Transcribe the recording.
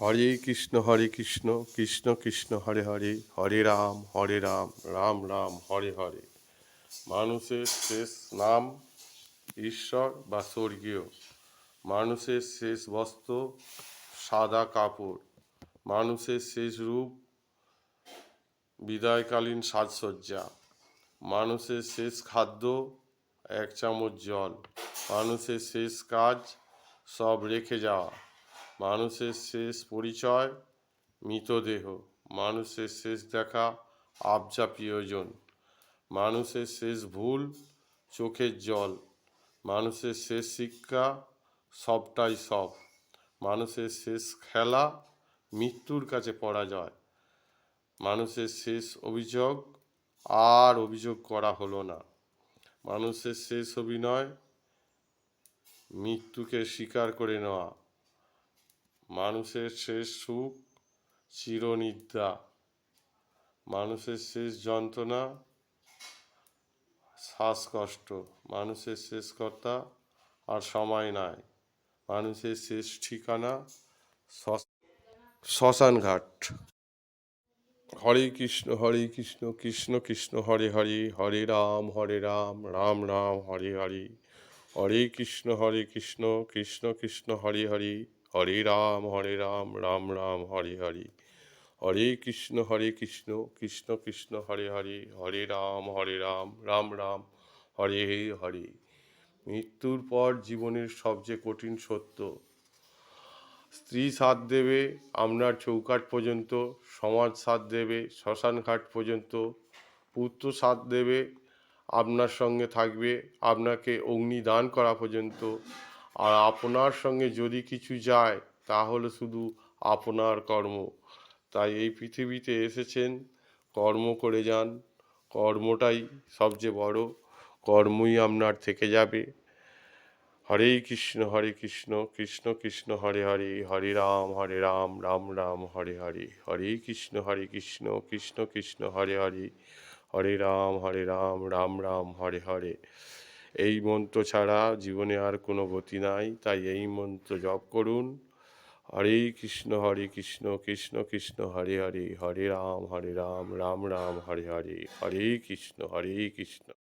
হরে কৃষ্ণ হরে কৃষ্ণ কৃষ্ণ কৃষ্ণ, হরে হরে হরে রাম হরে রাম রাম রাম, হরে হরে। মানুষের শেষ নাম ঈশ্বর বা স্বর্গীয়। মানুষের শেষ বস্ত্র সাদা কাপড়। মানুষের শেষ রূপ বিদায়কালীন সাজসজ্জা। মানুষের শেষ খাদ্য এক চামচ জল। মানুষের শেষ কাজ সব রেখে যাওয়া। মানুষের শেষ পরিচয়, মৃতদেহ। মানুষের শেষ দেখা, আবজা প্রিয়জন। মানুষের শেষ ভুল, চোখের জল। মানুষের শেষ শিক্ষা, সবটাই সব। মানুষের শেষ খেলা, মৃত্যুর কাছে পরাজয় মানুষের শেষ অভিযোগ, আর অভিযোগ করা হলো না। মানুষের শেষ অভিনয়, মৃত্যুকে স্বীকার করে নেওয়া। মানুষের শেষ সুখ চিরনিদ্রা। মানুষের শেষ যন্ত্রণা শ্বাসকষ্ট। মানুষের শেষ কর্তা আর সময় নাই। মানুষের শেষ ঠিকানা শ্মশ- শ্মশানঘাট। হরে কৃষ্ণ হরে কৃষ্ণ কৃষ্ণ কৃষ্ণ, হরে হরে হরে রাম হরে রাম রাম রাম, হরে হরে। হরে কৃষ্ণ হরে কৃষ্ণ কৃষ্ণ কৃষ্ণ, হরে হরে। হরে রাম হরে রাম রাম রাম, হরে হরে। হরে কৃষ্ণ হরে কৃষ্ণ কৃষ্ণ কৃষ্ণ, হরে হরে। হরে রাম হরে রাম রাম রাম, হরে হে হরে। মৃত্যুর পর জীবনের সবচেয়ে কঠিন সত্য, স্ত্রী সাথ দেবে আপনার চৌকাট পর্যন্ত, সমাজ সাথ দেবে শ্মশানঘাট পর্যন্ত, পুত্র সাথ দেবে, আপনার সঙ্গে থাকবে, আপনাকে অগ্নিদান করা পর্যন্ত আর আপনার সঙ্গে যদি কিছু যায়, তাহলে শুধু আপনার কর্ম। তাই এই পৃথিবীতে এসেছেন, কর্ম করে যান। কর্মটাই সবচেয়ে বড়। কর্মই আপনার থেকে যাবে। হরে কৃষ্ণ হরে কৃষ্ণ কৃষ্ণ কৃষ্ণ, হরে হরে হরে রাম হরে রাম রাম রাম, হরে হরে হরে কৃষ্ণ হরে কৃষ্ণ কৃষ্ণ কৃষ্ণ, হরে হরে হরে রাম হরে রাম রাম রাম, হরে হরে। এই মন্ত্র ছাড়া জীবনে আর কোনো গতি নাই, তাই এই মন্ত্র জপ করুন। হরে কৃষ্ণ হরে কৃষ্ণ কৃষ্ণ কৃষ্ণ, হরে হরে হরে রাম হরে রাম রাম রাম, হরে হরে হরে কৃষ্ণ হরে কৃষ্ণ।